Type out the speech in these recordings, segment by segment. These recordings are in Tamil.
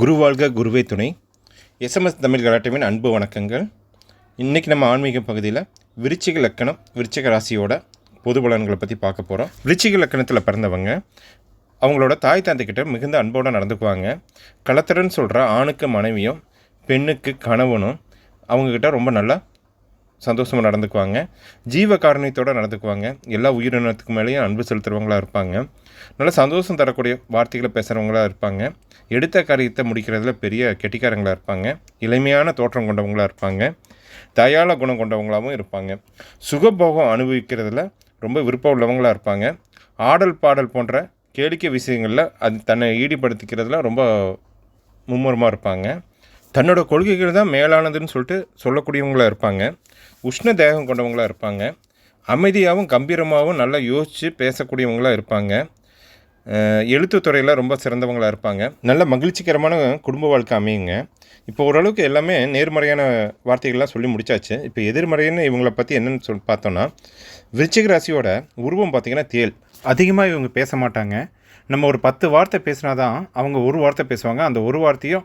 குருவாழ்க குருவே துணை. எஸ்எம்எஸ் தமிழ் கலாட்டமின் அன்பு வணக்கங்கள். இன்றைக்கி நம்ம ஆன்மீக பகுதியில் விருச்சிக லக்கணம் விருச்சிக ராசியோட பொது பலன்களை பற்றி பார்க்க போகிறோம் விருச்சிக லக்கணத்தில் பிறந்தவங்க அவங்களோட தாய் தந்தைக்கிட்ட மிகுந்த அன்போடு நடந்துக்குவாங்க. களத்திறன் சொல்கிற ஆணுக்கு மனைவியும் பெண்ணுக்கு கணவனும் அவங்கக்கிட்ட ரொம்ப நல்லா சந்தோஷமாக நடந்துக்குவாங்க. ஜீவ காரணியத்தோடு நடந்துக்குவாங்க. எல்லா உயிரினத்துக்கு மேலேயும் அன்பு செலுத்துகிறவங்களாக இருப்பாங்க. நல்ல சந்தோஷம் தரக்கூடிய வார்த்தைகளை பேசுகிறவங்களா இருப்பாங்க. எடுத்த காரியத்தை முடிக்கிறதுல பெரிய கெட்டிக்காரங்களாக இருப்பாங்க. இளமையான தோற்றம் கொண்டவங்களாக இருப்பாங்க. தயால குணம் கொண்டவங்களாகவும் இருப்பாங்க. சுகபோகம் அனுபவிக்கிறதுல ரொம்ப விருப்பம் உள்ளவங்களாக இருப்பாங்க. ஆடல் பாடல் போன்ற கேளிக்கை விஷயங்களில் அது தன்னை ஈடுபடுத்திக்கிறதுல ரொம்ப மும்முரமாக இருப்பாங்க. தன்னோட கொள்கைகள் தான் மேலானதுன்னு சொல்லிட்டு சொல்லக்கூடியவங்களாக இருப்பாங்க. உஷ்ண தேகம் கொண்டவங்களாக இருப்பாங்க. அமைதியாகவும் கம்பீரமாகவும் நல்லா யோசித்து பேசக்கூடியவங்களாக இருப்பாங்க. எழுத்துத்துறையில் ரொம்ப சிறந்தவங்களாக இருப்பாங்க. நல்ல மகிழ்ச்சிகரமான குடும்ப வாழ்க்கை அமையுங்க. இப்போ ஓரளவுக்கு எல்லாமே நேர்மறையான வார்த்தைகள்லாம் சொல்லி முடிச்சாச்சு. இப்போ எதிர்மறைன்னு இவங்கள பற்றி என்னென்னு சொல்லி பார்த்தோன்னா விருச்சிக ராசியோட உருவம் பார்த்திங்கன்னா தேல் அதிகமாக இவங்க பேச மாட்டாங்க. நம்ம ஒரு பத்து வார்த்தை பேசினா தான் அவங்க ஒரு வார்த்தை பேசுவாங்க. அந்த ஒரு வார்த்தையும்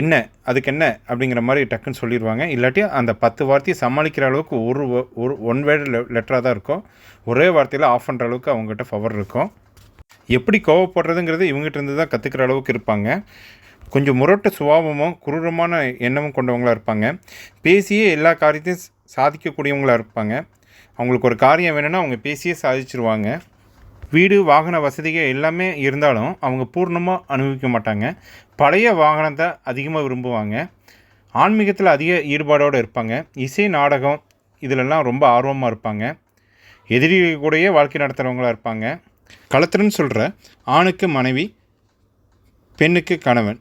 என்ன அதுக்கு என்ன அப்படிங்கிற மாதிரி டக்குன்னு சொல்லிடுவாங்க. இல்லாட்டி அந்த பத்து வார்த்தையை சமாளிக்கிற அளவுக்கு ஒரு ஒரு ஒன் வேர்டு லெட்டராக தான் இருக்கும். ஒரே வார்த்தையில் ஆஃப் பண்ணுற அளவுக்கு அவங்ககிட்ட பவர் இருக்கும். எப்படி கோவப்படுறதுங்கிறது இவங்ககிட்ட இருந்து தான் கற்றுக்கிற அளவுக்கு இருப்பாங்க. கொஞ்சம் முரட்டு சுபாவமும் குரூரமான எண்ணமும் கொண்டவங்களாக இருப்பாங்க. பேசியே எல்லா காரியத்தையும் சாதிக்கக்கூடியவங்களாக இருப்பாங்க. அவங்களுக்கு ஒரு காரியம் வேணும்னா அவங்க பேசியே சாதிச்சிருவாங்க. வீடு வாகன வசதிகள் எல்லாமே இருந்தாலும் அவங்க பூர்ணமாக அனுபவிக்க மாட்டாங்க. பழைய வாகனத்தை அதிகமாக விரும்புவாங்க. ஆன்மீகத்தில் அதிக ஈடுபாடோடு இருப்பாங்க. இசை நாடகம் இதிலெல்லாம் ரொம்ப ஆர்வமாக இருப்பாங்க. எதிரிகள் கூடயே வாழ்க்கை நடத்துகிறவங்களா இருப்பாங்க. களத்திரன்னு சொல்கிற ஆணுக்கு மனைவி பெண்ணுக்கு கணவன்.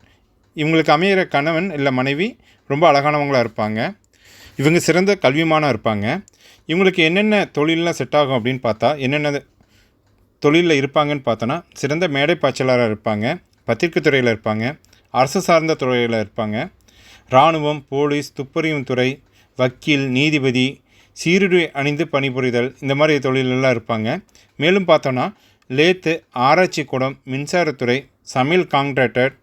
இவங்களுக்கு அமையிற கணவன் இல்லை மனைவி ரொம்ப அழகானவங்களாக இருப்பாங்க. இவங்க சிறந்த கல்விமானாக இருப்பாங்க. இவங்களுக்கு என்னென்ன தொழிலெலாம் செட் ஆகும் அப்படின்னு பார்த்தா என்னென்ன தொழிலில் இருப்பாங்கன்னு பார்த்தோன்னா சிறந்த மேடை பாய்ச்சலாளராக இருப்பாங்க பத்திரிக்கை துறையில் இருப்பாங்க அரசு சார்ந்த துறையில் இருப்பாங்க. இராணுவம் போலீஸ் துப்பறியும் துறை வக்கீல் நீதிபதி சீருடை அணிந்து பணிபுரிதல் இந்த மாதிரி தொழிலெல்லாம் இருப்பாங்க. மேலும் பார்த்தோன்னா லேத்து ஆராய்ச்சி கூடம் மின்சாரத்துறை சமையல் கான்ட்ராக்டர்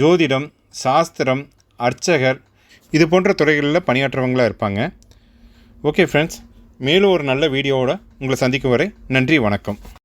ஜோதிடம் சாஸ்திரம் அர்ச்சகர் இது போன்ற துறைகளில் பணியாற்றவங்களாக இருப்பாங்க. ஓகே ஃப்ரெண்ட்ஸ் மேலும் ஒரு நல்ல வீடியோவோட உங்களை சந்திக்கும் வரை நன்றி வணக்கம்.